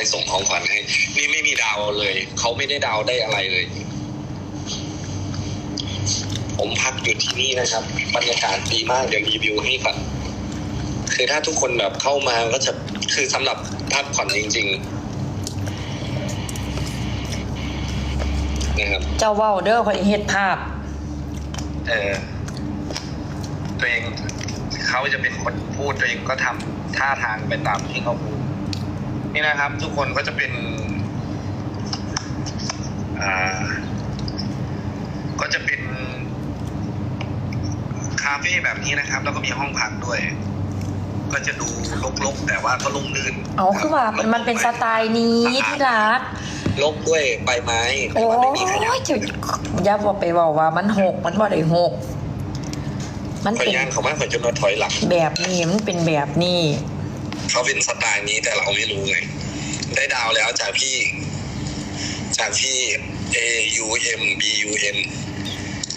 รส่งของขวัญให้ นี่ไม่มีดาวเลย เขาไม่ได้ดาวได้อะไรเลย ผมพักอยู่ที่นี่นะครับ บรรยากาศดีมากเดี๋ยวรีวิวให้ก่อนคือถ้าทุกคนแบบเข้ามาก็จะคือสำหรับพักผ่อนจริง ๆ นะครับ เจ้าเว้าเด้อคอยเฮ็ดภาพ เออตัวเองเขาจะเป็นคนพูดตัวเองก็ทำท่าทางไปตามที่เขาพูด นี่นะครับ ทุกคนก็จะเป็นอ่าก็จะเป็นคาเฟ่แบบนี้นะครับ แล้วก็มีห้องพักด้วย ก็จะดูลกๆ แต่ว่าก็ลุ่มลื่นเอาคือว่ามันมันเป็นสไตล์นี้ที่รักลกด้วยใบไม้แต่โอ้ว่าไม่มีขยะยจะอย่าบอกไปบอกว่ามันหกมันบ่ได้หกมันขอยเป็นย่างเขามากขอยจนเราถอยหลังแบบนี้มันเป็นแบบนี้ เขาเป็นสไตล์นี้แต่เราไม่รู้ไง ได้ดาวแล้วจากพี่ จากพี่ A U M B U M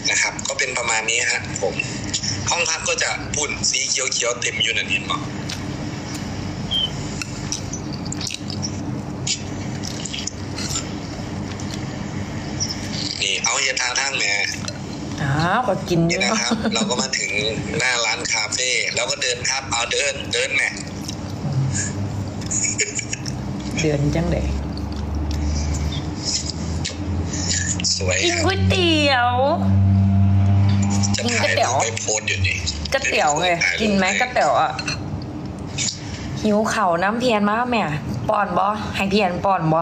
นะครับ ก็เป็นประมาณนี้ฮะผม ห้องพักก็จะปุ่นสีเขียวๆเต็มอยู่นั่นเห็นมั้นี่เอาเฮียทางทางแหม่อ้าวก็กินอนี่ยู่นะเนาะครับ เราก็มาถึงหน้าร้านคาเฟ่แล้วก็เดินครับ เอาเดินเดินแหม่ เดือนจังเลยสวยกินครับก๋วยเตี๋ยว จะกินก๋ถ่าวยยเตี๋ยวรูปไปโพสต์อยู่นี่ก๋วยเตี๋ยวไงถ่ายรูปกินไหมก๋วยเตี๋ยวอะหิวเข่าวน้ำเพียนมากแม่ป้อนบ่ให้เพียนป้อนบ่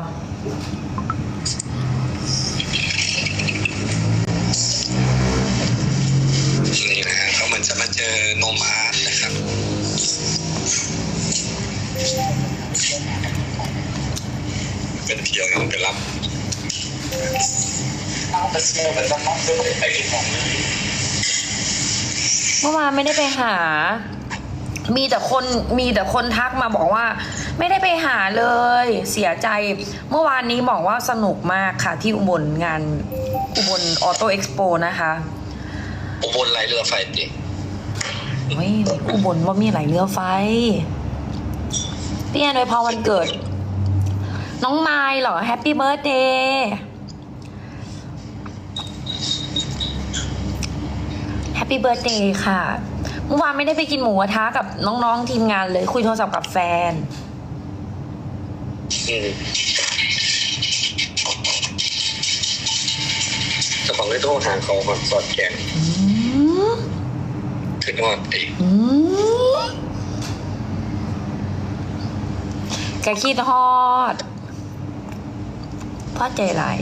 เป็นเที่ยวกันไปรับเมื่อวานไม่ได้ไปหา มีแต่คนมีแต่คนทักมาบอกว่า ไม่ได้ไปหาเลย เสียใจ เมื่อวานนี้บอกว่าสนุกมากค่ะ ที่อุบลงานอุบลออโต้เอ็กซ์โปนะคะ อุบลไรเรือไฟติเฮ้ยอุบลว่ามีหลายเรือไฟพี่แอนโดยพอวันเกิด น้องไมล์เหรอแฮปปี้เบิร์ดเดย์แฮปปี้เบิร์ดเดย์ค่ะ เมื่อวานไม่ได้ไปกินหมูกระทะกับน้องๆทีมงานเลย คุยโทรศัพท์กับแฟน อืมเจะของเลยโทรหาเขาก่อนสอดแกงอืมถึงว่าไอ้อืมกะขี้ทอด พ่อใจไหลาย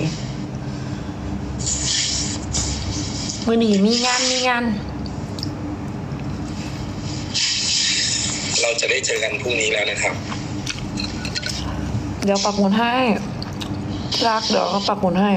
มือหนีมีงานมีงาน เราจะได้เจอกันพรุ่งนี้แล้วนะครับ เดี๋ยวปักหมุนให้รักเดี๋ยวก็ปักหมุนให้